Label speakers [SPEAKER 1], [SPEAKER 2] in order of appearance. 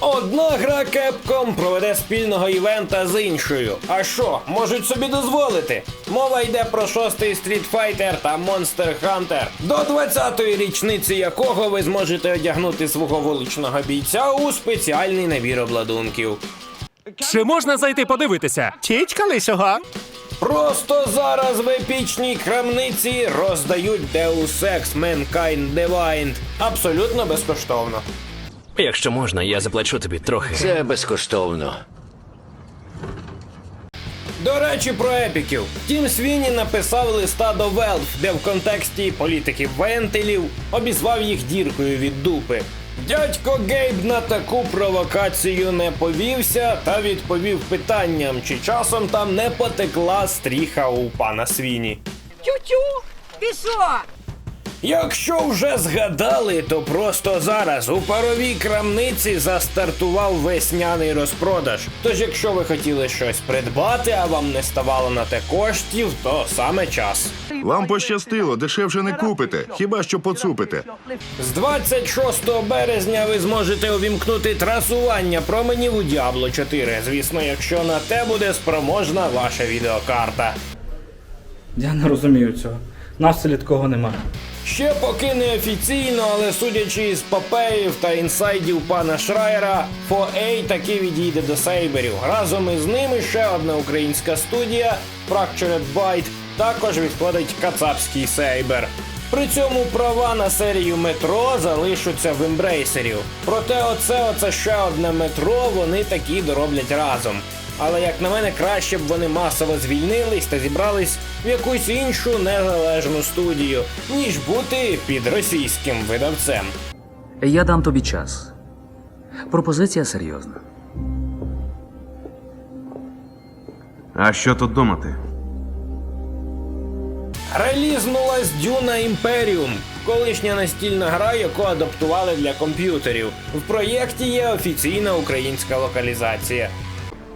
[SPEAKER 1] одна гра Capcom проведе спільного івента з іншою. А що, можуть собі дозволити? Мова йде про шостий Street Fighter та Monster Hunter, до 20-ї річниці якого ви зможете одягнути свого вуличного бійця у спеціальний набір обладунків.
[SPEAKER 2] Чи можна зайти подивитися?
[SPEAKER 3] Тічка лисього.
[SPEAKER 1] Просто зараз в епічній крамниці роздають Deus Ex Mankind Divine абсолютно безкоштовно.
[SPEAKER 4] Якщо можна, я заплачу тобі трохи.
[SPEAKER 5] Це безкоштовно.
[SPEAKER 1] До речі, про епіків. Тім Свіні написав листа до Valve, де в контексті політиків вентилів обізвав їх діркою від дупи. Дядько Гейб на таку провокацію не повівся та відповів питанням, чи часом там не потекла стріха у пана Свіні.
[SPEAKER 6] Тю-тю! Ти що?
[SPEAKER 1] Якщо вже згадали, то просто зараз у паровій крамниці застартував весняний розпродаж. Тож, якщо ви хотіли щось придбати, а вам не ставало на те коштів, то саме час.
[SPEAKER 7] Вам пощастило, дешевше не купите, хіба що поцупите.
[SPEAKER 1] З 26 березня ви зможете увімкнути трасування променів у Diablo 4, звісно, якщо на те буде спроможна ваша відеокарта.
[SPEAKER 8] Я не розумію цього. Нас в немає.
[SPEAKER 1] Ще поки не офіційно, але судячи із папеїв та інсайдів пана Шрайера, 4A таки відійде до сейберів. Разом із ними ще одна українська студія Fractured Byte також відходить кацапський сейбер. При цьому права на серію метро залишаться в ембрейсерів. Проте оце оце ще одне метро вони такі дороблять разом. Але як на мене, краще б вони масово звільнились та зібрались в якусь іншу незалежну студію, ніж бути під російським видавцем.
[SPEAKER 9] Я дам тобі час. Пропозиція серйозна.
[SPEAKER 10] А що тут думати?
[SPEAKER 1] Релізнулась Дюна Імперіум, колишня настільна гра, яку адаптували для комп'ютерів. В проєкті є офіційна українська локалізація.